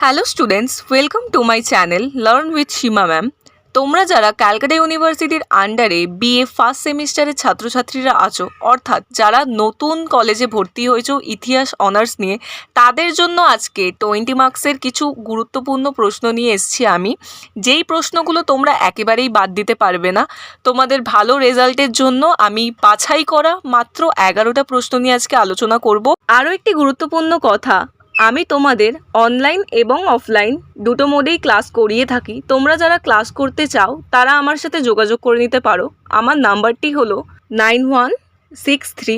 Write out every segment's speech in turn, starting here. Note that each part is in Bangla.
Hello students welcome to my channel learn with Seema ma'am তোমরা যারা ক্যালকাটা ইউনিভার্সিটির আন্ডারে বিএ ফার্স্ট সেমিস্টারের ছাত্রছাত্রীরা আছো, অর্থাৎ যারা নতুন কলেজে ভর্তি হয়েছো ইতিহাস অনার্স নিয়ে, তাদের জন্য আজকে টোয়েন্টি মার্কসের কিছু গুরুত্বপূর্ণ প্রশ্ন নিয়ে এসেছি আমি। যেই প্রশ্নগুলো তোমরা একেবারেই বাদ দিতে পারবে না, তোমাদের ভালো রেজাল্টের জন্য আমি বাছাই করা মাত্র এগারোটা প্রশ্ন নিয়ে আজকে আলোচনা করব। আরও একটি গুরুত্বপূর্ণ কথা আমি তোমাদের অনলাইন এবং অফলাইন দুটো মোডেই ক্লাস করিয়ে থাকি। তোমরা যারা ক্লাস করতে চাও, তারা আমার সাথে যোগাযোগ করে নিতে পারো। আমার নাম্বারটি হলো nine one six three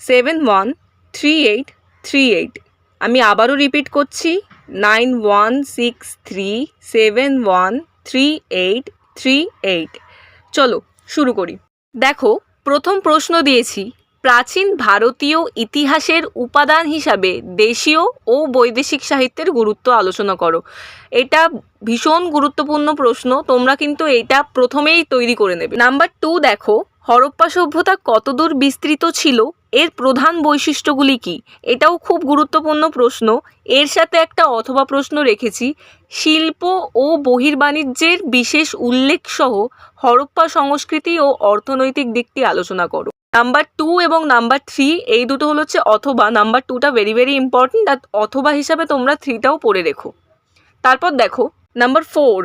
seven one three eight three eight আমি আবারও রিপিট করছি nine one six three seven one three eight three eight চলো, শুরু করি। দেখো, প্রথম প্রশ্ন দিয়েছি প্রাচীন ভারতীয় ইতিহাসের উপাদান হিসাবে দেশীয় ও বৈদেশিক সাহিত্যের গুরুত্ব আলোচনা করো। এটা ভীষণ গুরুত্বপূর্ণ প্রশ্ন, তোমরা কিন্তু এটা প্রথমেই তৈরি করে নেবে। নাম্বার টু দেখো, হরপ্পা সভ্যতা কতদূর বিস্তৃত ছিল? এর প্রধান বৈশিষ্ট্যগুলি কি? এটাও খুব গুরুত্বপূর্ণ প্রশ্ন। এর সাথে একটা অথবা প্রশ্ন রেখেছি। শিল্প ও বহির্বাণিজ্যের বিশেষ উল্লেখ সহ হরপ্পা সংস্কৃতি ও অর্থনৈতিক দিকটি আলোচনা করো। নাম্বার টু এবং নাম্বার থ্রি এই দুটো হলো হচ্ছে অথবা। নাম্বার টুটা ভেরি ভেরি ইম্পর্টেন্ট আর অথবা হিসাবে তোমরা থ্রিটাও পড়ে রেখো। তারপর দেখো, নাম্বার ফোর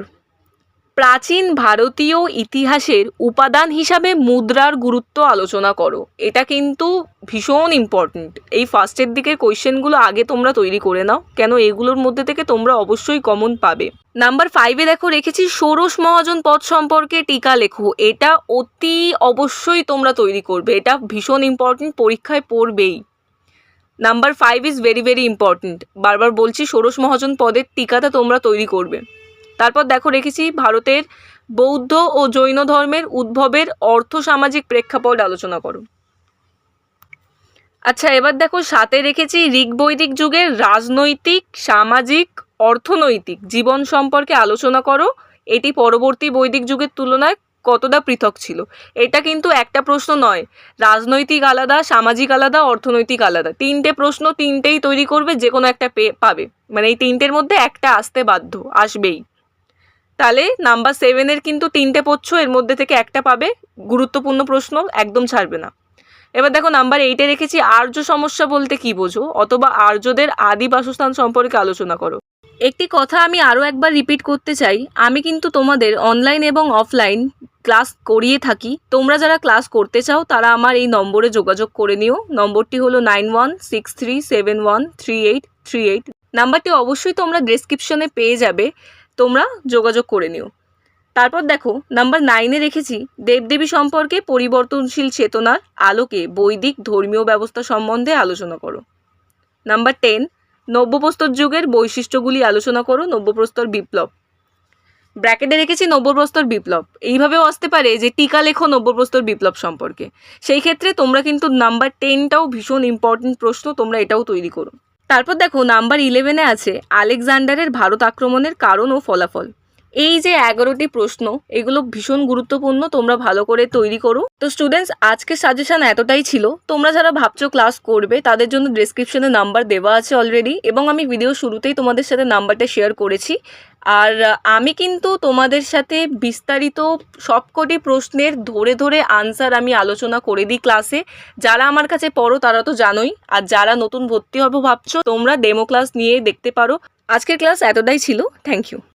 প্রাচীন ভারতীয় ইতিহাসের উপাদান হিসাবে মুদ্রার গুরুত্ব আলোচনা করো। এটা কিন্তু ভীষণ ইম্পর্ট্যান্ট এই ফার্স্টের দিকের কোয়েশ্চেনগুলো আগে তোমরা তৈরি করে নাও, কেন এগুলোর মধ্যে থেকে তোমরা অবশ্যই কমন পাবে। নাম্বার ফাইভে দেখো, রেখেছি ষোড়শ মহাজন পদ সম্পর্কে টিকা লেখো। এটা অতি অবশ্যই তোমরা তৈরি করবে। এটা ভীষণ ইম্পর্ট্যান্ট পরীক্ষায় পড়বেই। Number five is very very important বারবার বলছি, ষোড়শ মহাজন পদের টিকাটা তোমরা তৈরি করবে। তারপর দেখো রেখেছি ভারতের বৌদ্ধ ও জৈন ধর্মের উদ্ভবের অর্থ সামাজিক প্রেক্ষাপট আলোচনা করো। আচ্ছা এবার দেখো সাথে রেখেছি ঋগ বৈদিক যুগের রাজনৈতিক, সামাজিক, অর্থনৈতিক জীবন সম্পর্কে আলোচনা করো। এটি পরবর্তী বৈদিক যুগের তুলনায় কতটা পৃথক ছিল? এটা কিন্তু একটা প্রশ্ন নয়। রাজনৈতিক আলাদা, সামাজিক আলাদা, অর্থনৈতিক আলাদা। তিনটে প্রশ্ন তিনটেই তৈরি করবে যে কোনো একটা পে- পাবে। মানে এই তিনটের মধ্যে একটা আসতে বাধ্য, আসবেই। তাহলে নাম্বার সেভেনের কিন্তু তিনটে পড়ছো এর মধ্যে থেকে একটা পাবে। গুরুত্বপূর্ণ প্রশ্ন, একদম ছাড়বে না। এবার দেখো নাম্বার এইটে রেখেছি, আর্য সমস্যা বলতে কি বোঝো? অথবা আর্যদের আদি বাসস্থান সম্পর্কে আলোচনা করো। একটি কথা আমি আরও একবার রিপিট করতে চাই, আমি কিন্তু তোমাদের অনলাইন এবং অফলাইন ক্লাস করিয়ে থাকি। তোমরা যারা ক্লাস করতে চাও, তারা আমার এই নম্বরে যোগাযোগ করে নিও। নম্বরটি হলো nine one six three seven one three eight three eight নাম্বারটি অবশ্যই তোমরা ডেসক্রিপশনে পেয়ে যাবে। তোমরা যোগাযোগ করে নিও। তারপর দেখো নাম্বার নাইনে রেখেছি, দেবদেবী সম্পর্কে পরিবর্তনশীল চেতনার আলোকে বৈদিক ধর্মীয় ব্যবস্থা সম্বন্ধে আলোচনা করো। নাম্বার টেন নব্যপ্রস্তর যুগের বৈশিষ্ট্যগুলি আলোচনা করো, নব্যপ্রস্তর বিপ্লব। ব্র্যাকেটে রেখেছি, নব্যপ্রস্তর বিপ্লব। এইভাবেও আসতে পারে যে টিকা লেখো নব্যপ্রস্তর বিপ্লব সম্পর্কে। সেই ক্ষেত্রে তোমরা কিন্তু নাম্বার টেনটাও ভীষণ ইম্পর্টেন্ট প্রশ্ন, তোমরা এটাও তৈরি করো। তারপর দেখো নাম্বার ইলেভেনে আছে আলেকজান্ডারের ভারত আক্রমণের কারণ ও ফলাফল। এই যে এগারোটি প্রশ্ন, এগুলো ভীষণ গুরুত্বপূর্ণ, তোমরা ভালো করে তৈরি করো। তো স্টুডেন্টস আজকের সাজেশন এতটাই ছিল। তোমরা যারা ভাবছ ক্লাস করবে, তাদের জন্য ডেসক্রিপশনে নাম্বার দেওয়া আছে অলরেডি এবং আমি ভিডিও শুরুতেই তোমাদের সাথে নাম্বারটা শেয়ার করেছি। আর আমি কিন্তু তোমাদের সাথে বিস্তারিত সবকটি প্রশ্নের ধরে ধরে আনসার আমি আলোচনা করে দিই ক্লাসে যারা আমার কাছে পড়ো, তারা তো জানোই। আর যারা নতুন ভর্তি হব ভাবছ, তোমরা ডেমো ক্লাস নিয়ে দেখতে পারো। আজকের ক্লাস এতটাই ছিল। Thank you